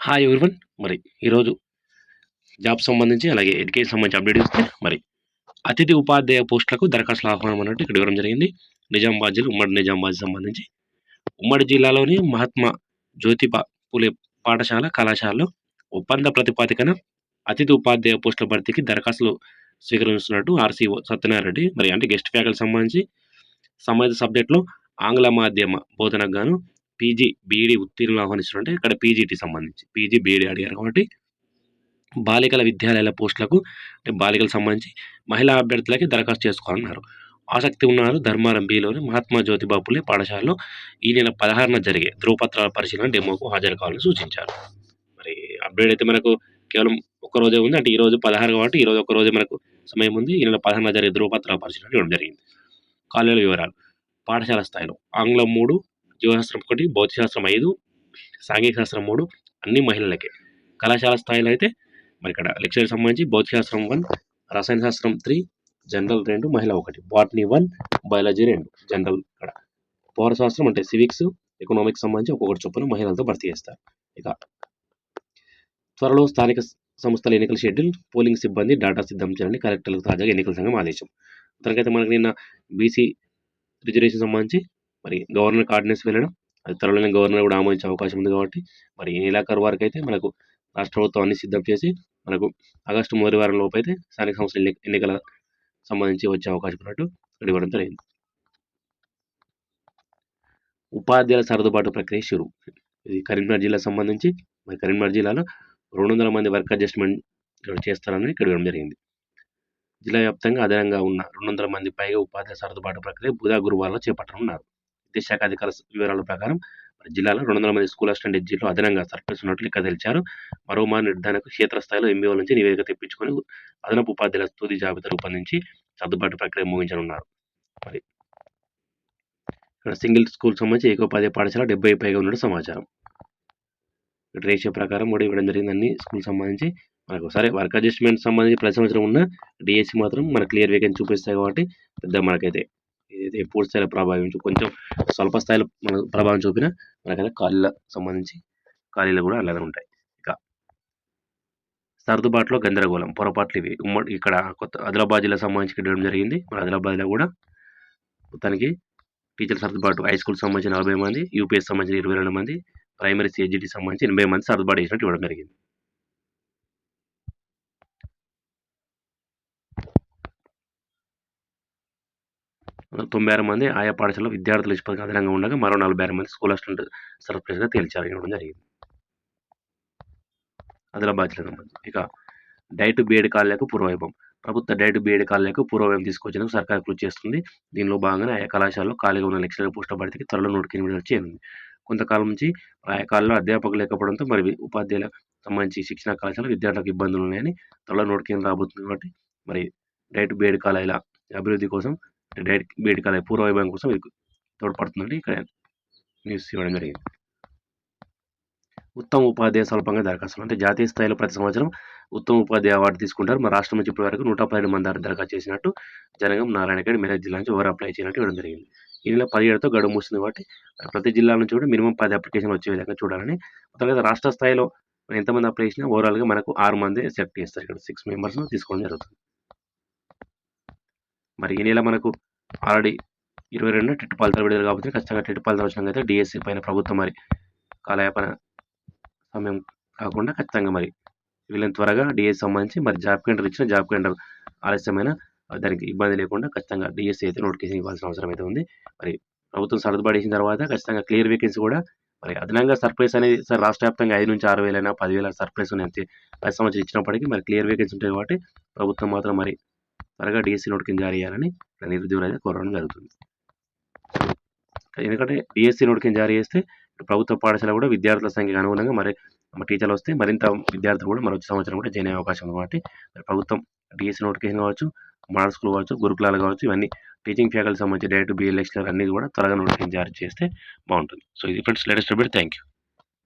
Hi everyone మరి ఈరోజు job సంబంధించి అలాగే ఎడ్యుకేషన్ సంబంధించి అప్డేట్ ఇస్తే మరి అతిథి ఉపాధ్యాయ పోస్టులకు దరఖాస్తుల ఆహ్వానం అన్నట్టు ఇక్కడ ఇవ్వడం జరిగింది. నిజామాబాద్ జిల్లా ఉమ్మడి నిజామాబాద్ సంబంధించి ఉమ్మడి జిల్లాలోని మహాత్మా జ్యోతిబా పులే పాఠశాల కళాశాలలో ఒప్పంద ప్రతిపాదికన అతిథి ఉపాధ్యాయ పోస్టుల భర్తీకి దరఖాస్తులు స్వీకరిస్తున్నట్టు ఆర్సీఓ సత్యనారాయణ రెడ్డి మరి అంటే గెస్ట్ ఫ్యాకల్టీ సంబంధించి సంబంధిత సబ్జెక్టులో ఆంగ్ల మాధ్యమ బోధనకు గాను పీజీ బీఈడి ఉత్తీర్ణులు ఆహ్వానిస్తుంటే ఇక్కడ పీజీటీ సంబంధించి పీజీ బీఈడి అడిగారు కాబట్టి బాలికల విద్యాలయాల పోస్టులకు అంటే బాలికలకు సంబంధించి మహిళా అభ్యర్థులకి దరఖాస్తు చేసుకోవాలన్నారు. ఆసక్తి ఉన్నవారు ధర్మారం బిలోని మహాత్మా జ్యోతిబా పులే పాఠశాలలో ఈ నెల పదహారున జరిగే ధ్రువపత్రాల పరిశీలన డెమోకు హాజరు కావాలని సూచించారు. మరి అప్డేట్ అయితే మనకు కేవలం ఒక రోజే ఉంది. అంటే ఈ రోజు పదహారు కాబట్టి ఈరోజు ఒకరోజే మనకు సమయం ఉంది. ఈ నెల పదహారున జరిగే ధ్రువపత్రాల పరిశీలన ఇవ్వడం జరిగింది. కాలేజీల వివరాలు. పాఠశాల స్థాయిలో ఆంగ్లం మూడు జీవశాస్త్రం ఒకటి భౌతికశాస్త్రం ఐదు సాంఘిక శాస్త్రం మూడు అన్ని మహిళలకే. కళాశాల స్థాయిలో అయితే మరి ఇక్కడ లెక్చర్ సంబంధించి భౌతికశాస్త్రం వన్ రసాయన శాస్త్రం త్రీ జనరల్ రెండు మహిళ ఒకటి బాటనీ వన్ బయాలజీ రెండు జనరల్ ఇక్కడ. పౌరశాస్త్రం అంటే సివిక్స్ ఎకనామిక్స్ సంబంధించి ఒక్కొక్కటి చొప్పున మహిళలతో భర్తీ చేస్తారు. ఇక త్వరలో స్థానిక సంస్థల ఎన్నికల షెడ్యూల్ పోలింగ్ సిబ్బంది డేటా సిద్ధం చేయాలని కలెక్టర్లకు తాజాగా ఎన్నికల సంఘం ఆదేశం. తర్వాత మనకి నిన్న బీసీ రిజర్వేషన్ సంబంధించి మరి గవర్నర్ ఆర్డినెన్స్ వెళ్ళడం అది త్వరలోనే గవర్నర్ కూడా ఆమోదించే అవకాశం ఉంది కాబట్టి మరి ఈ నెలాఖరు వరకు అయితే మనకు రాష్ట్ర ప్రభుత్వం అన్ని సిద్ధం చేసి మనకు ఆగస్టు మొదటి వారం లోపు అయితే స్థానిక సంస్థల ఎన్నికల సంబంధించి వచ్చే అవకాశం ఉన్నట్టు ఇక్కడ ఇవ్వడం జరిగింది. ఉపాధ్యాయుల సర్దుబాటు ప్రక్రియ షురు. ఇది కరీంనగర్ జిల్లా సంబంధించి మరి కరీంనగర్ జిల్లాలో రెండు వందల మంది వర్క్ అడ్జస్ట్మెంట్ చేస్తారని ఇక్కడ ఇవ్వడం జరిగింది. జిల్లా వ్యాప్తంగా అదనంగా ఉన్న రెండు వందల మంది పైగా ఉపాధ్యాయ సర్దుబాటు ప్రక్రియ బుధ గురువారంలో చేపట్టనున్నారు. విద్యాశాఖ అధికారుల వివరాల ప్రకారం మరి జిల్లాలో రెండు వందల మంది స్కూల్ అసిస్టెంట్ ఎడ్జీలు అదనంగా సర్ప్లస్ ఉన్నట్లు ఇక్కడ తెలిచారు మరో మా నిర్ధారణకు క్షేత్రస్థాయిలో ఎంబీఓ నుంచి నివేదిక తెప్పించుకొని అదనపు ఉపాధ్యాయుల తుది జాబితా రూపొందించి సర్దుబాటు ప్రక్రియ ముగించనున్నారు. మరి ఇక్కడ సింగిల్ స్కూల్ సంబంధించి ఏకోపాధ్యాయ పాఠశాల డెబ్బై పైగా ఉన్నట్టు సమాచారం. రేషియో ప్రకారం కూడా ఇవ్వడం జరిగింది అన్ని స్కూల్ సంబంధించి మనకు సరే వర్క్ అడ్జస్ట్మెంట్ సంబంధించి ప్రతి సంవత్సరం ఉన్న డిఎస్సి మాత్రం మన క్లియర్ వేకెన్సీ చూపిస్తాయి కాబట్టి పెద్ద మనకైతే ఇది పూర్తి స్థాయిలో ప్రభావించు కొంచెం స్వల్ప స్థాయిలో మన ప్రభావం చూపిన మనకైతే ఖాళీల సంబంధించి ఖాళీలు కూడా అలానే ఉంటాయి. ఇక సర్దుబాటులో గందరగోళం పొరపాట్లు ఇవి. ఉమ్మడి ఇక్కడ కొత్త ఆదిలాబాద్ జిల్లా సంబంధించి ఇవ్వడం జరిగింది. మన ఆదిలాబాద్లో కూడా మొత్తానికి టీచర్ సర్దుబాటు హై స్కూల్ సంబంధించిన నలభై మంది యూపీఎస్ సంబంధించిన ఇరవై రెండు మంది ప్రైమరీ సిహెచ్డి సంబంధించి ఎనభై మంది సర్దుబాటు చేసినట్టు ఇవ్వడం జరిగింది. తొంభై ఆరు మంది ఆయా పాఠశాలలో విద్యార్థులు ఇష్టపడికి అదనంగా ఉండగా మరో నలభై ఆరు మంది స్కూల్ అసిస్టెంట్ సర్ప్రైజ్గా తేల్చారు. ఇవ్వడం జరిగింది. ఆదిలాబాద్ జిల్లా సంబంధించి. ఇక డైట్ బీఎడ్ కాలేకు పూర్వవైభవం. ప్రభుత్వ డైట్ బీఎడ్ కాలేకు పూర్వవైభవం తీసుకొచ్చేందుకు సర్కార్ కృషి చేస్తుంది. దీనిలో భాగంగా ఆయా కళాశాలలో ఖాళీగా ఉన్న లెక్చరర్ పోస్టుల భర్తీకి త్వరలో నోటికి విడుదల చేరింది కొంతకాలం నుంచి ఆయా కాలంలో అధ్యాపకులు లేకపోవడంతో మరి ఉపాధ్యాయుల సంబంధించి శిక్షణ కళాశాల విద్యార్థులకు ఇబ్బందులు ఉన్నాయని త్వరలో నోటికి రాబోతుంది కాబట్టి మరి డైట్ బీఎడ్ కాలేజీల అభివృద్ధి కోసం డైరెక్ట్ బీఎడ్ అనే పూర్వ వైభవం కోసం ఇది తోడ్పడుతుందని ఇక్కడ న్యూస్ ఇవ్వడం జరిగింది. ఉత్తమ ఉపాధ్యాయ స్వల్పంగా దరఖాస్తులు. అంటే జాతీయ స్థాయిలో ప్రతి సంవత్సరం ఉత్తమ ఉపాధ్యాయ అవార్డు తీసుకుంటారు. మా రాష్ట్రం నుంచి ఇప్పటి వరకు నూట పన్నెండు మంది దరఖాస్తు చేసినట్టు జనగం నారాయణగఢ్ మెదక్ జిల్లా నుంచి ఎవరు అప్లై చేయనట్టు ఇవ్వడం జరిగింది. ఈ నెల పదిహేడుతో గడువు మూసింది కాబట్టి ప్రతి జిల్లా నుంచి కూడా మినిమం పది అప్లికేషన్ వచ్చే విధంగా చూడాలని తర్వాత రాష్ట్ర స్థాయిలో ఎంతమంది అప్లై చేసినా ఓవరాల్గా మనకు ఆరు మంది సెలెక్ట్ చేస్తారు. ఇక్కడ సిక్స్ మెంబర్స్ తీసుకోవడం జరుగుతుంది. మరి ఈ నెల మనకు ఆల్రెడీ ఇరవై రెండు టెట్ ఫలితాలు విడుదల కాబట్టి ఖచ్చితంగా టెట్ ఫలితాలు వచ్చినాక అయితే డిఎస్సి పైన ప్రభుత్వం మరి కాలయాపన సమయం కాకుండా ఖచ్చితంగా మరి వీళ్ళని త్వరగా డిఎస్సి సంబంధించి మరి జాబ్ కేంద్రం ఇచ్చిన జాబ్ కేంద్రం ఆలస్యమైన దానికి ఇబ్బంది లేకుండా ఖచ్చితంగా డిఎస్సి అయితే నోటిఫికేషన్ ఇవ్వాల్సిన అవసరం అయితే ఉంది. మరి ప్రభుత్వం సర్దుబాటు తర్వాత ఖచ్చితంగా క్లియర్ వేకెన్సీ కూడా మరి అదనంగా సర్ప్రైస్ అనేది సార్ రాష్ట్ర వ్యాప్తంగా ఐదు నుంచి ఆరు వేలైనా పదివేల సర్ప్రైస్ ఉన్నాయి పది సంవత్సరం ఇచ్చినప్పటికీ మరి క్లియర్ వేకెన్సీ ఉంటాయి కాబట్టి ప్రభుత్వం మాత్రం మరి త్వరగా డిఎస్సి నోటిఫికేషన్ జారీ చేయాలని నిరుద్యోగులు అయితే కోరడం జరుగుతుంది. ఎందుకంటే డిఎస్సి నోటిఫికేషన్ జారీ చేస్తే ప్రభుత్వ పాఠశాల కూడా విద్యార్థుల సంఖ్యకు అనుగుణంగా మరి టీచర్లు వస్తే మరింత విద్యార్థులు కూడా మరొక సంవత్సరం కూడా జాయిన్ అయ్యే అవకాశం ఉంది కాబట్టి ప్రభుత్వం డిఎస్సి నోటిఫికేషన్ కావచ్చు మోడల్ స్కూల్ కావచ్చు గురుకులాలు కావచ్చు ఇవన్నీ టీచింగ్ ఫ్యాకల్టీ సంబంధించి డైరెక్ట్ బిఏ లెక్చరర్ అన్ని కూడా త్వరగా నోటిఫికేషన్ జారీ చేస్తే బాగుంటుంది. సో ఇది friends latest update. Thank you